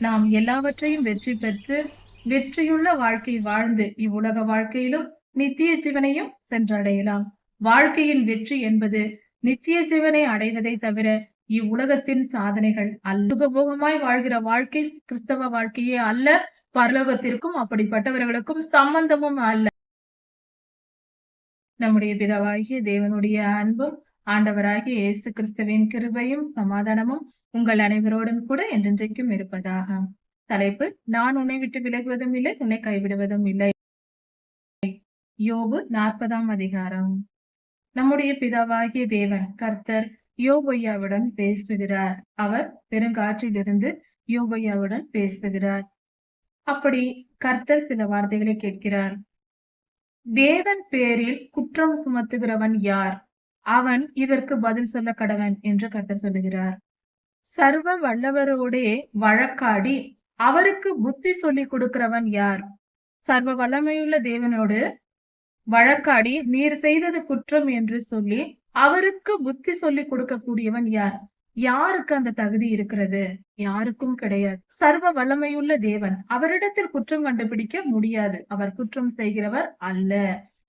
நாம் எல்லாவற்றையும் வெற்றி பெற்று வெற்றியுள்ள வாழ்க்கை வாழ்ந்து இவ்வுலக வாழ்க்கையிலும் நித்திய ஜீவனையும் சென்றடையலாம். வாழ்க்கையின் வெற்றி என்பது நித்திய ஜீவனை அடைவதை தவிர இவ்வுலகத்தின் சாதனைகள் அல்ல. சுகபோகமாய் வாழ்கிற வாழ்க்கை கிறிஸ்தவ வாழ்க்கையே அல்ல. பரலோகத்திற்கும் அப்படிப்பட்டவர்களுக்கும் சம்பந்தமும் அல்ல. நம்முடைய பிதாவாகிய தேவனுடைய அன்பும் ஆண்டவராகிய இயேசு கிறிஸ்துவின் கிருபையும் சமாதானமும் உங்கள் அனைவரோடும் கூட என்றென்றைக்கும் இருப்பதாக. தலைப்பு நான் உன்னை விட்டு விலகுவதும் இல்லை உன்னை கைவிடுவதும் இல்லை. யோபு நாற்பதாம் அதிகாரம். நம்முடைய பிதாவாகிய தேவன் கர்த்தர் யோபொய்யாவுடன் பேசுகிறார். அவர் பெருங்காற்றிலிருந்து யோபொய்யாவுடன் பேசுகிறார். அப்படி கர்த்தர் சில வார்த்தைகளை கேட்கிறார். தேவன் பேரில் குற்றம் சுமத்துகிறவன் யார்? அவன் இதற்கு பதில் சொல்ல கடவன் என்று கர்த்தர் சொல்லுகிறார். சர்வ வல்லவரோடே வழக்காடி அவருக்கு புத்தி சொல்லி கொடுக்கிறவன் யார்? சர்வ வல்லமையுள்ள தேவனோடு வழக்காடி நீர் செய்தது குற்றம் என்று சொல்லி அவருக்கு புத்தி சொல்லி கொடுக்கக்கூடியவன் யார்? யாருக்கு அந்த தகுதி இருக்கிறது? யாருக்கும் கிடையாது. சர்வ வல்லமையுள்ள தேவன் அவரிடத்தில் குற்றம் கண்டுபிடிக்க முடியாது. அவர் குற்றம் செய்கிறவர் அல்ல.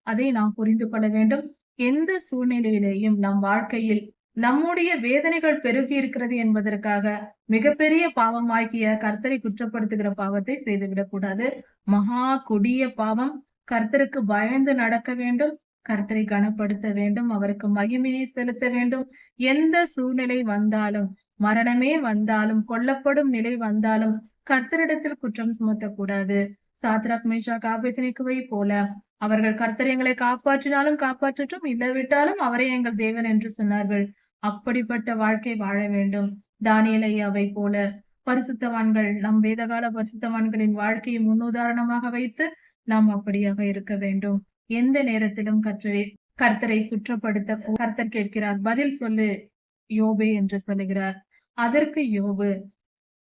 அதை நாம் புரிந்து கொள்ள வேண்டும். எந்த சூழ்நிலையிலேயும் நம் வாழ்க்கையில் நம்முடைய வேதனைகள் பெருகி இருக்கிறது என்பதற்காக மிகப்பெரிய பாவமாகிய கர்த்தரை குற்றப்படுத்துகிற பாவத்தை செய்துவிடக் கூடாது மகா கொடிய பாவம். கர்த்தருக்கு பயந்து நடக்க வேண்டும். கர்த்தரை கனப்படுத்த வேண்டும். அவருக்கு மகிமையை செலுத்த வேண்டும். எந்த சூழ்நிலை வந்தாலும் மரணமே வந்தாலும் கொல்லப்படும் நிலை வந்தாலும் கர்த்தரிடத்தில் குற்றம் சுமத்தக்கூடாது. சாத்ராக் மேஷா காபத்தினிக்குவை போல அவர்கள் கர்த்தர் எங்களை காப்பாற்றினாலும் காப்பாற்றட்டும். இல்லாவிட்டாலும் அவரே எங்கள் தேவன் என்று சொன்னார்கள். அப்படிப்பட்ட வாழ்க்கை வாழ வேண்டும். தானியலை அவை போல பரிசுத்தவான்கள் நம் வேதகால பரிசுத்தவான்களின் வாழ்க்கையை முன்னுதாரணமாக வைத்து நாம் அப்படியாக இருக்க வேண்டும். எந்த நேரத்திலும் கற்றை கர்த்தரை குற்றப்படுத்த கர்த்தர் கேட்கிறார். பதில் சொல்லு யோபே என்று சொல்லுகிறார். அதற்கு யோபு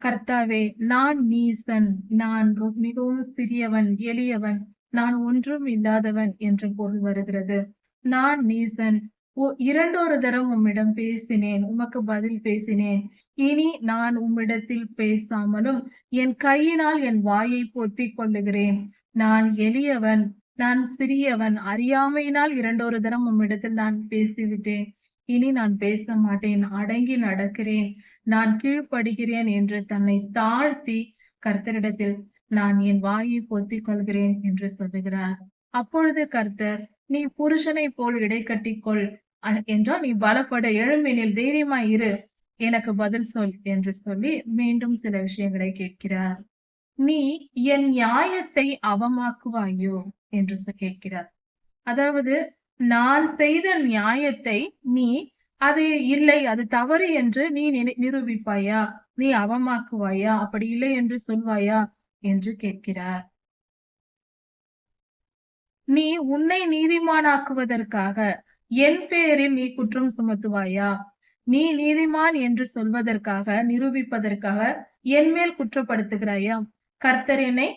கர்த்தாவே நான் நீசன். நான் மிகவும் சிறியவன் எளியவன். நான் ஒன்றும் இல்லாதவன் என்று பொருள் வருகிறது. நான் நீசன். ஓ இரண்டொரு தரம் உம்மிடம் பேசினேன். உமக்கு பதில் பேசினேன். இனி நான் உம்மிடத்தில் பேசாமலும் என் கையினால் என் வாயை பொத்திக் கொள்ளுகிறேன். நான் எளியவன். நான் சிறியவன். அறியாமையினால் இரண்டொரு தரம் உம்மிடத்தில் நான் பேசிவிட்டேன். இனி நான் பேச மாட்டேன் அடங்கி நடக்கிறேன். நான் கீழ்ப்படுகிறேன் என்று தன்னை தாழ்த்தி கர்த்தரிடத்தில் நான் என் வாயை பொத்திக் கொள்கிறேன் என்று சொல்லுகிறார். அப்பொழுது கர்த்தர் நீ புருஷனை போல் இடை கட்டிக்கொள். என்றால் நீ பலப்பட எழும்பினில் தைரியமாய் இரு. எனக்கு பதில் சொல் என்று சொல்லி மீண்டும் சில விஷயங்களை கேட்கிறார். நீ என் நியாயத்தை அவமாக்குவாயோ என்று கேட்கிறார். அதாவது நான் செய்த நியாயத்தை நீ அது இல்லை அது தவறு என்று நீ நிரூபிப்பாயா? நீ அவமாக்குவாயா? அப்படி இல்லை என்று சொல்வாயா? என்று கேட்கிறார். நீ உன்னை நீதிமானாக்குவதற்காக என் பேரில் நீ குற்றம் சுமத்துவாயா? நீ நீதிமான் என்று சொல்வதற்காக நிரூபிப்பதற்காக என் மேல் குற்றப்படுத்துகிறாயா? கர்த்தர் என்னை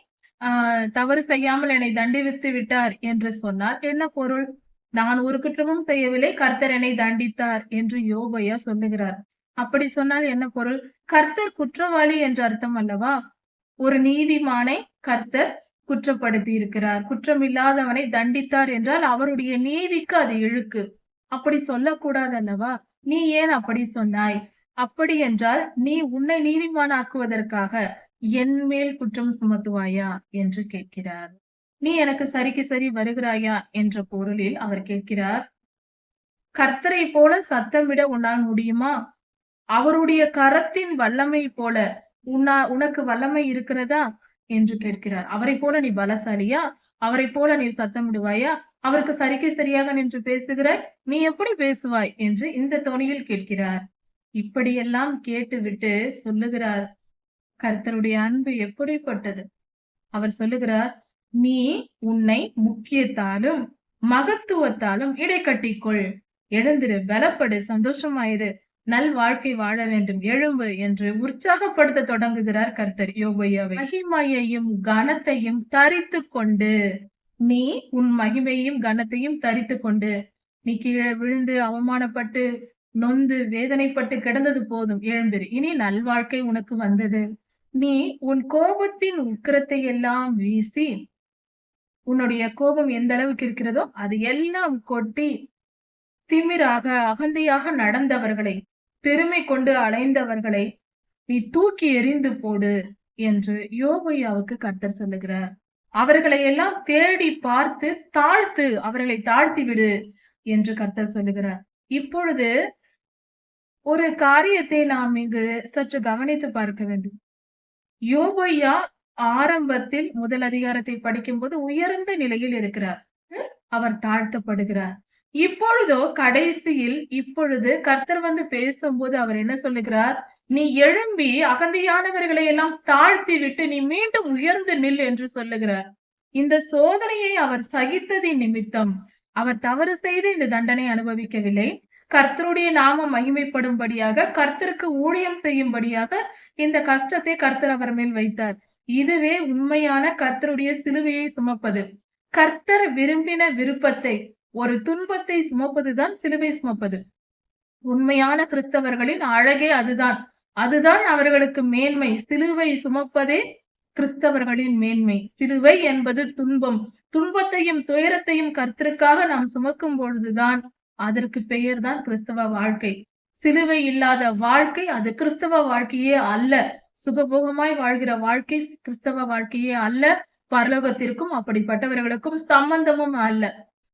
ஆஹ் தவறு செய்யாமல் என்னை தண்டிவித்து விட்டார் என்று சொன்னார் என்ன பொருள்? நான் ஒரு குற்றமும் செய்யவில்லை கர்த்தர் என்னை தண்டித்தார் என்று யோபையா சொல்லுகிறார். அப்படி சொன்னால் என்ன பொருள்? கர்த்தர் குற்றவாளி என்று அர்த்தம் அல்லவா? ஒரு நீதிமானை கர்த்தர் குற்றப்படுத்தி இருக்கிறார் குற்றம் இல்லாதவனை தண்டித்தார் என்றால் அவருடைய நீதிக்கு அது இழுக்கு. அப்படி சொல்லக்கூடாது அல்லவா நீ ஏன் அப்படி சொன்னாய்? அப்படி என்றால் நீ உன்னை நீதிமானாக்குவதற்காக என் மேல் குற்றம் சுமத்துவாயா? என்று கேட்கிறார். நீ எனக்கு சரிக்கு சரி வருகிறாயா? என்ற பொருளில் அவர் கேட்கிறார். கர்த்தரை போல சத்தமிட உன்னால் முடியுமா? அவருடைய கரத்தின் வல்லமை போல உன்னா உனக்கு வல்லமை இருக்கிறதா? என்று கேட்கிறார். அவரை போல நீ பலசாலியா? அவரை போல நீ சத்தமிடுவாயா? அவருக்கு சரிக்கு சரியாக நின்று பேசுகிறாய்? நீ எப்படி பேசுவாய்? என்று இந்த தோணியில் கேட்கிறார். இப்படியெல்லாம் கேட்டுவிட்டு சொல்லுகிறார். கர்த்தருடைய அன்பு எப்படிப்பட்டது? அவர் சொல்லுகிறார் நீ உன்னை முக்கியத்தாலும் மகத்துவத்தாலும் இடைக்கட்டிக்கொள். எழுந்திரு பலப்படு சந்தோஷமாயிரு. நல் வாழ்க்கை வாழ வேண்டும். எழும்பு என்று உற்சாகப்படுத்த தொடங்குகிறார் கர்த்தர் யோபையாவை. மகிமையையும் கனத்தையும் தரித்து கொண்டு. நீ உன் மகிமையும் கனத்தையும் தரித்து கொண்டு. நீ கீழே விழுந்து அவமானப்பட்டு நொந்து வேதனைப்பட்டு கிடந்தது போதும். எழும்பிரு. இனி நல்வாழ்க்கை உனக்கு வந்தது. நீ உன் கோபத்தின் உக்கிரத்தை எல்லாம் வீசி உன்னுடைய கோபம் எந்த அளவுக்கு இருக்கிறதோ அது எல்லாம் கொட்டி திமிராக அகந்தையாக நடந்தவர்களை பெருமை கொண்டு அலைந்தவர்களை நீ தூக்கி எறிந்து போடு என்று யோகையாவுக்கு கர்த்தர் சொல்லுகிறார். அவர்களை எல்லாம் தேடி பார்த்து தாழ்த்து அவர்களை தாழ்த்தி விடு என்று கர்த்தர் சொல்லுகிறார். இப்பொழுது ஒரு காரியத்தை நாம் இங்கு சற்று கவனித்து பார்க்க வேண்டும். யோபையா ஆரம்பத்தில் முதல் அதிகாரத்தை படிக்கும்போது உயர்ந்த நிலையில் இருக்கிறார். அவர் தாழ்த்தப்படுகிறார். இப்பொழுதோ கடைசியில் இப்பொழுது கர்த்தர் வந்து பேசும்போது அவர் என்ன சொல்லுகிறார்? நீ எழும்பி அகந்தையானவர்களை எல்லாம் தாழ்த்தி விட்டு நீ மீண்டும் உயர்ந்து நில் என்று சொல்லுகிறார். இந்த சோதனையை அவர் சகித்ததின் நிமித்தம் அவர் தவறு செய்து இந்த தண்டனை அனுபவிக்கவில்லை. கர்த்தருடைய நாமம் மகிமைப்படும்படியாக கர்த்தருக்கு ஊழியம் செய்யும்படியாக இந்த கஷ்டத்தை கர்த்தர் அவர் மேல் வைத்தார். இதுவே உண்மையான கர்த்தருடைய சிலுவையை சுமப்பது. கர்த்தர் விரும்பின விருப்பத்தை ஒரு துன்பத்தை சுமப்பதுதான் சிலுவை சுமப்பது. உண்மையான கிறிஸ்தவர்களின் அழகே அதுதான். அதுதான் அவர்களுக்கு மேன்மை. சிலுவை சுமப்பதே கிறிஸ்தவர்களின் மேன்மை. சிலுவை என்பது துன்பம். துன்பத்தையும் துயரத்தையும் கர்த்தருக்காக நாம் சுமக்கும் பொழுதுதான் அதற்கு பெயர் தான் கிறிஸ்தவ வாழ்க்கை. சிலுவை இல்லாத வாழ்க்கை அது கிறிஸ்தவ வாழ்க்கையே அல்ல. சுகபோகமாய் வாழ்கிற வாழ்க்கை கிறிஸ்தவ வாழ்க்கையே அல்ல. பரலோகத்திற்கும் அப்படிப்பட்டவர்களுக்கும் சம்பந்தமும் அல்ல.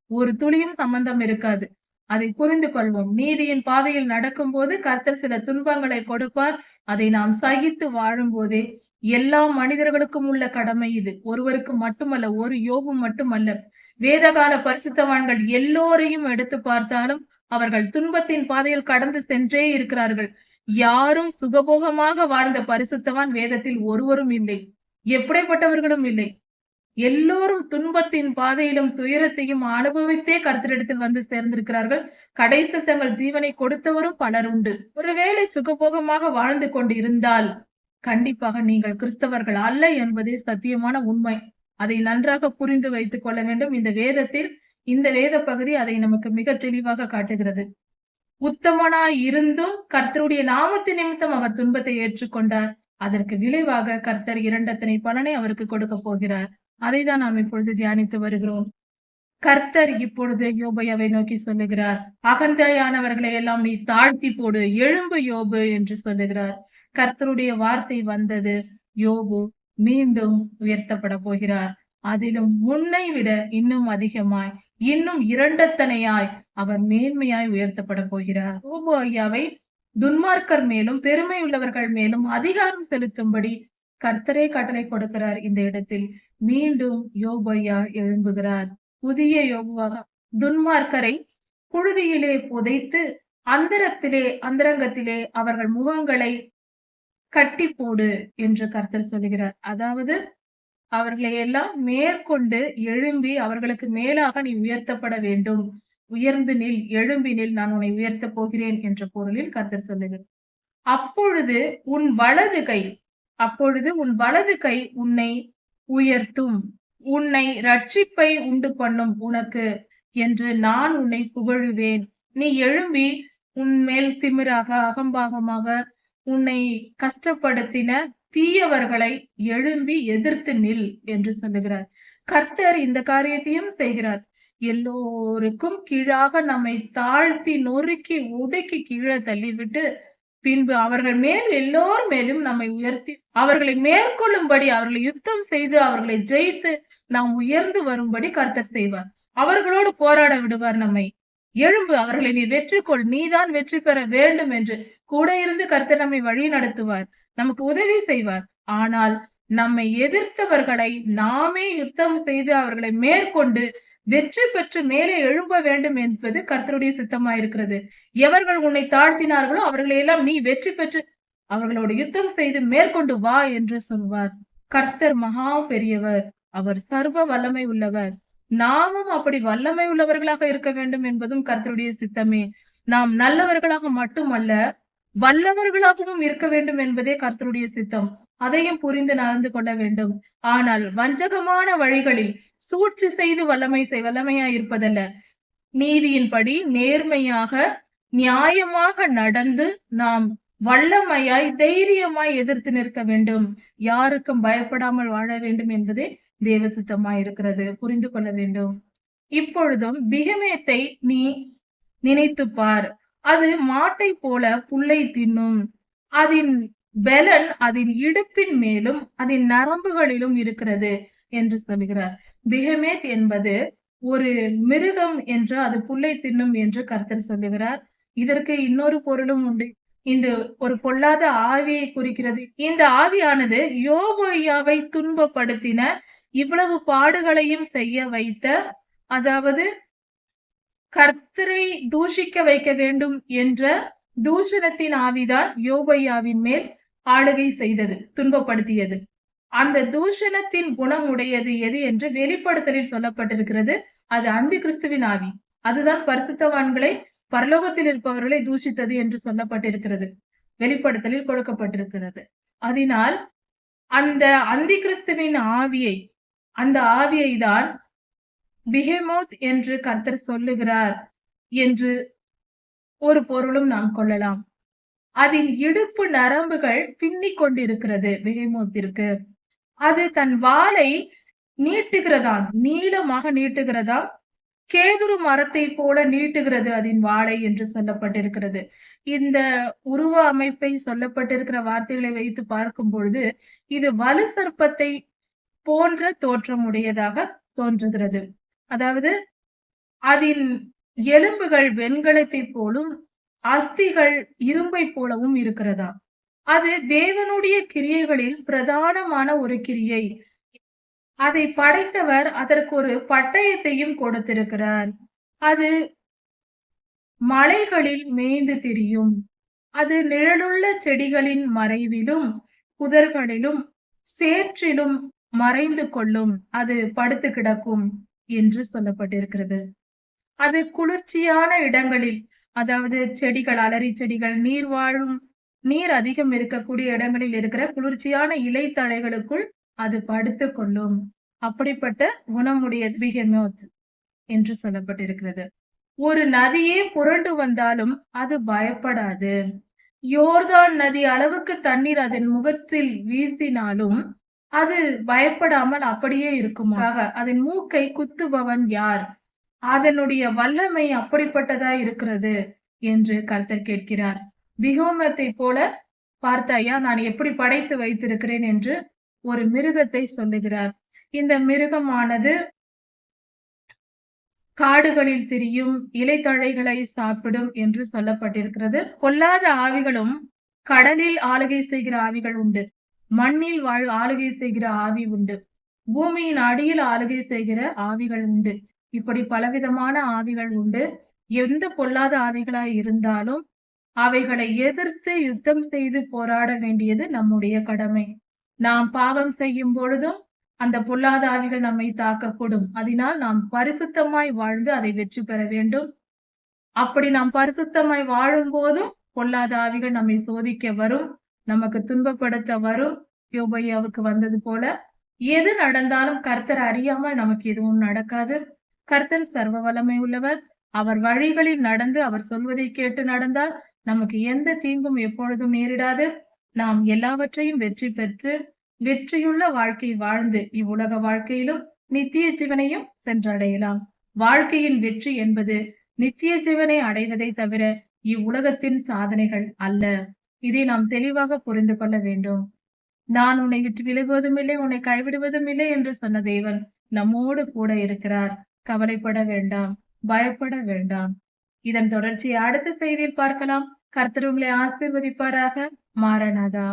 ஒரு துளியும் சம்பந்தம் இருக்காது. அதை புரிந்து கொள்வோம். நீதியின் பாதையில் நடக்கும் போது கர்த்தர் சில துன்பங்களை கொடுப்பார். அதை நாம் சகித்து வாழும் போதே எல்லா மனிதர்களுக்கும் உள்ள கடமை இது. ஒருவருக்கு மட்டுமல்ல ஒரு யோபும் மட்டுமல்ல. வேதகால பரிசுத்தவான்கள் எல்லோரையும் எடுத்து பார்த்தாலும் அவர்கள் துன்பத்தின் பாதையில் கடந்து சென்றே இருக்கிறார்கள். யாரும் சுகபோகமாக வாழ்ந்த பரிசுத்தவான் வேதத்தில் ஒருவரும் இல்லை. எப்படிப்பட்டவர்களும் இல்லை. எல்லோரும் துன்பத்தின் பாதையிலும் துயரத்தையும் அனுபவித்தே கருத்தரிடத்தில் வந்து சேர்ந்திருக்கிறார்கள். கடைசி தங்கள் ஜீவனை கொடுத்தவரும் பலர் உண்டு. ஒருவேளை சுகபோகமாக வாழ்ந்து கொண்டு இருந்தால் கண்டிப்பாக நீங்கள் கிறிஸ்தவர்கள் அல்ல என்பதே சத்தியமான உண்மை. அதை நன்றாக புரிந்து வைத்துக் கொள்ள வேண்டும். இந்த வேதத்தில் இந்த வேத பகுதி அதை நமக்கு மிக தெளிவாக காட்டுகிறது. உத்தமனாய் இருந்தும் கர்த்தருடைய நாமத்து நிமித்தம் அவர் துன்பத்தை ஏற்றுக்கொண்டார். அதற்கு விளைவாக கர்த்தர் இரண்டத்தனை பலனை அவருக்கு கொடுக்க போகிறார். அதை தான் நாம் இப்பொழுது தியானித்து வருகிறோம். கர்த்தர் இப்பொழுது யோபையாவை நோக்கி சொல்லுகிறார். அகந்தையானவர்களை எல்லாம் நீ தாழ்த்தி போடு எழும்பு யோபு என்று சொல்லுகிறார். கர்த்தருடைய வார்த்தை வந்தது. யோபு மீண்டும் உயர்த்தப்பட போகிறார். அதிலும் முன்னை விட இன்னும் அதிகமாய் இன்னும் இரண்டத்தனையாய் அவர் மேன்மையாய் உயர்த்தப்பட போகிறார். யோபு ஐயாவை துன்மார்க்கர் மேலும் பெருமை உள்ளவர்கள் மேலும் அதிகாரம் செலுத்தும்படி கர்த்தரே கட்டளை கொடுக்கிறார் இந்த இடத்தில். மீண்டும் யோபையா எழும்புகிறார். புதிய யோபுவாக துன்மார்க்கரை புழுதியிலே புதைத்து அந்தரத்திலே அந்தரங்கத்திலே அவர்கள் முகங்களை கட்டி போடு என்று கர்த்தர் சொல்லுகிறார். அதாவது அவர்களை எல்லாம் மேற்கொண்டு எழும்பி அவர்களுக்கு மேலாக நீ உயர்த்தப்பட வேண்டும். உயர்ந்து நில் எழும்பி நில் நான் உன்னை உயர்த்தப் போகிறேன் என்ற பொருளில் கர்த்தர் சொல்லுகிறார். அப்பொழுது உன் வலது கை அப்பொழுது உன் வலது கை உன்னை உயர்த்தும். உன்னை ரட்சிப்பை உண்டு பண்ணும் உனக்கு என்று நான் உன்னை புகழுவேன். நீ எழும்பி உன் மேல் திமிராக அகம்பாகமாக உன்னை கஷ்டப்படுத்தின தீயவர்களை எழும்பி எதிர்த்து நில் என்று சொல்லுகிறார். கர்த்தர் இந்த காரியத்தையும் செய்கிறார். எல்லோருக்கும் கீழாக நம்மை தாழ்த்தி நொறுக்கி உடுக்கி கீழே தள்ளிவிட்டு பின்பு அவர்கள் மேல் எல்லோர் மேலும் நம்மை உயர்த்தி அவர்களை மேற்கொள்ளும்படி அவர்களை யுத்தம் செய்து அவர்களை ஜெயித்து நாம் உயர்ந்து வரும்படி கர்த்தர் செய்வார். அவர்களோடு போராட விடுவார் நம்மை. எழும்பு அவர்களை நீ வெற்றி கொள் நீதான் வெற்றி பெற வேண்டும் என்று கூட இருந்து கர்த்தர் நம்மை வழி நடத்துவார் நமக்கு உதவி செய்வார். ஆனால் நம்மை எதிர்த்தவர்களை நாமே யுத்தம் செய்து அவர்களை மேற்கொண்டு வெற்றி பெற்று மேலே எழும்ப வேண்டும் என்பது கர்த்தருடைய சித்தமாயிருக்கிறது. எவர்கள் உன்னை தாழ்த்தினார்களோ அவர்களை எல்லாம் நீ வெற்றி பெற்று அவர்களோடு யுத்தம் செய்து மேற்கொண்டு வா என்று சொல்வார். கர்த்தர் மகா பெரியவர். அவர் சர்வ வல்லமை உள்ளவர். நாமும் அப்படி வல்லமை உள்ளவர்களாக இருக்க வேண்டும் என்பதும் கர்த்தருடைய சித்தமே. நாம் நல்லவர்களாக மட்டுமல்ல வல்லவர்களாகவும் இருக்க வேண்டும் என்பதே கர்த்தருடைய சித்தம். அதையும் புரிந்து நடந்து கொள்ள வேண்டும். ஆனால் வஞ்சகமான வழிகளில் சூழ்ச்சி செய்து வல்லமை செய் வல்லமையா இருப்பதல்ல. நீதியின்படி நேர்மையாக நியாயமாக நடந்து நாம் வல்லமையாய் தைரியமாய் எதிர்த்து நிற்க வேண்டும். யாருக்கும் பயப்படாமல் வாழ வேண்டும் என்பதே தேவசித்தமாய் இருக்கிறது. புரிந்து கொள்ள வேண்டும். இப்பொழுதும் பிகமேத்தை நீ நினைத்து பார். அது மாட்டை போல புல்லை தின்னும். அதன் பெலன் அதன் இடுப்பின் மேலும் அதன் நரம்புகளிலும் இருக்கிறது என்று சொல்கிறார். பிகமேத் என்பது ஒரு மிருகம் என்று அது புல்லை தின்னும் என்று கர்த்தர் சொல்லுகிறார். இதற்கு இன்னொரு பொருளும் உண்டு. இந்த ஒரு பொல்லாத ஆவியை குறிக்கிறது. இந்த ஆவியானது யோகோயாவை துன்பப்படுத்தின இவ்வளவு பாடுகளையும் செய்ய வைத்த அதாவது கர்த்தரை தூஷிக்க வைக்க வேண்டும் என்ற தூஷணத்தின் ஆவிதான் யோபையாவின் மேல் ஆளுகை செய்தது துன்பப்படுத்தியது. அந்த தூஷணத்தின் குணம் உடையது எது என்று வெளிப்படுத்தலில் சொல்லப்பட்டிருக்கிறது. அது அந்தி கிறிஸ்துவின் ஆவி. அதுதான் பரிசுத்தவான்களை பரலோகத்தில் இருப்பவர்களை தூஷித்தது என்று சொல்லப்பட்டிருக்கிறது. வெளிப்படுத்தலில் கொடுக்கப்பட்டிருக்கிறது. அதனால் அந்த அந்தி கிறிஸ்துவின் ஆவியை அந்த ஆவியை தான் பிஹெமோத் என்று கர்த்தர் சொல்லுகிறார் என்று ஒரு பொருளும் நாம் கொள்ளலாம். அதன் இடுப்பு நரம்புகள் பின்னிக் கொண்டிருக்கிறது பிஹெமோத்திற்கு. அது தன் வாளை நீட்டுகிறதாம் நீளமாக நீட்டுகிறதாம். கேதுரு மரத்தை போல நீட்டுகிறது அதன் வாழை என்று சொல்லப்பட்டிருக்கிறது. இந்த உருவ அமைப்பை சொல்லப்பட்டிருக்கிற வார்த்தைகளை வைத்து பார்க்கும் பொழுது இது வலு சர்ப்பத்தை போன்ற தோற்றம் உடையதாக தோன்றுகிறது. அதாவது அதன் எலும்புகள் வெண்கலத்தை போலும் அஸ்திகள் இரும்பை போலவும் இருக்கிறதா அது தேவனுடைய கிரியைகளில் பிரதானமான ஒரு கிரியை. அதை படைத்தவர் அதற்கு ஒரு பட்டயத்தையும் கொடுத்திருக்கிறார். அது மலைகளில் மேய்ந்து திரியும். அது நிழலுள்ள செடிகளின் மறைவிலும் புதர்களிலும் சேற்றிலும் மறைந்து கொள்ளும். அது படுத்து கிடக்கும் என்று சொல்லப்பட்டிருக்கிறது. அது குளிர்ச்சியான இடங்களில் அதாவது செடிகள் அலரி செடிகள் நீர் வாழும் நீர் அதிகம் இருக்கக்கூடிய இடங்களில் இருக்கிற குளிர்ச்சியான இலைத்தழைகளுக்குள் அது படுத்து கொள்ளும். அப்படிப்பட்ட குணமுடைய பிகமோத் என்று சொல்லப்பட்டிருக்கிறது. ஒரு நதியே புரண்டு வந்தாலும் அது பயப்படாது. யோர்தான் நதி அளவுக்கு தண்ணீர் அதன் முகத்தில் வீசினாலும் அது பயப்படாமல் அப்படியே இருக்குமாக அதன் மூக்கை குத்துபவன் யார்? அதனுடைய வல்லமை அப்படிப்பட்டதா இருக்கிறது? என்று கர்த்தர் கேட்கிறார். விகோமத்தை போல பார்த்தாயா நான் எப்படி படைத்து வைத்திருக்கிறேன்? என்று ஒரு மிருகத்தை சொல்லுகிறார். இந்த மிருகமானது காடுகளில் திரியும் இலைத்தழைகளை சாப்பிடும் என்று சொல்லப்பட்டிருக்கிறது. பொல்லாத ஆவிகளும் கடலில் ஆளுகை செய்கிற ஆவிகள் உண்டு. மண்ணில் வாழ் ஆளுகை செய்கிற ஆவி உண்டு. பூமியின் அடியில் ஆளுகை செய்கிற ஆவிகள் உண்டு. இப்படி பலவிதமான ஆவிகள் உண்டு. எந்த பொல்லாத ஆவிகளாய் இருந்தாலும் அவைகளை எதிர்த்து யுத்தம் செய்து போராட வேண்டியது நம்முடைய கடமை. நாம் பாவம் செய்யும் பொழுதும் அந்த பொல்லாத ஆவிகள் நம்மை தாக்கக்கூடும். அதனால் நாம் பரிசுத்தமாய் வாழ்ந்து அதை வெற்றி பெற வேண்டும். அப்படி நாம் பரிசுத்தமாய் வாழும் போதும் பொல்லாத ஆவிகள் நம்மை சோதிக்க வரும் நமக்கு துன்பப்படுத்த வரும். யோபையாவுக்கு வந்தது போல எது நடந்தாலும் கர்த்தர் அறியாமல் நமக்கு எதுவும் நடக்காது. கர்த்தர் சர்வ வல்லமை உள்ளவர். அவர் வழிகளில் நடந்து அவர் சொல்வதை கேட்டு நடந்தால் நமக்கு எந்த தீங்கும் எப்பொழுதும் நேரிடாது. நாம் எல்லாவற்றையும் வெற்றி பெற்று வெற்றியுள்ள வாழ்க்கை வாழ்ந்து இவ்வுலக வாழ்க்கையிலும் நித்திய ஜீவனையும் சென்றடையலாம். வாழ்க்கையின் வெற்றி என்பது நித்திய ஜீவனை அடைவதை தவிர இவ்வுலகத்தின் சாதனைகள் அல்ல. இதை நாம் தெளிவாக புரிந்து கொள்ள வேண்டும். நான் உன்னை விட்டு விலகுவதும் இல்லை உன்னை கைவிடுவதும் இல்லை என்று சொன்ன தேவன் நம்மோடு கூட இருக்கிறார். கவலைப்பட வேண்டாம் பயப்பட வேண்டாம். இதன் தொடர்ச்சியை அடுத்த செய்தியில் பார்க்கலாம். கர்த்தர் உங்களை ஆசீர்வதிப்பாராக. மாறனாதா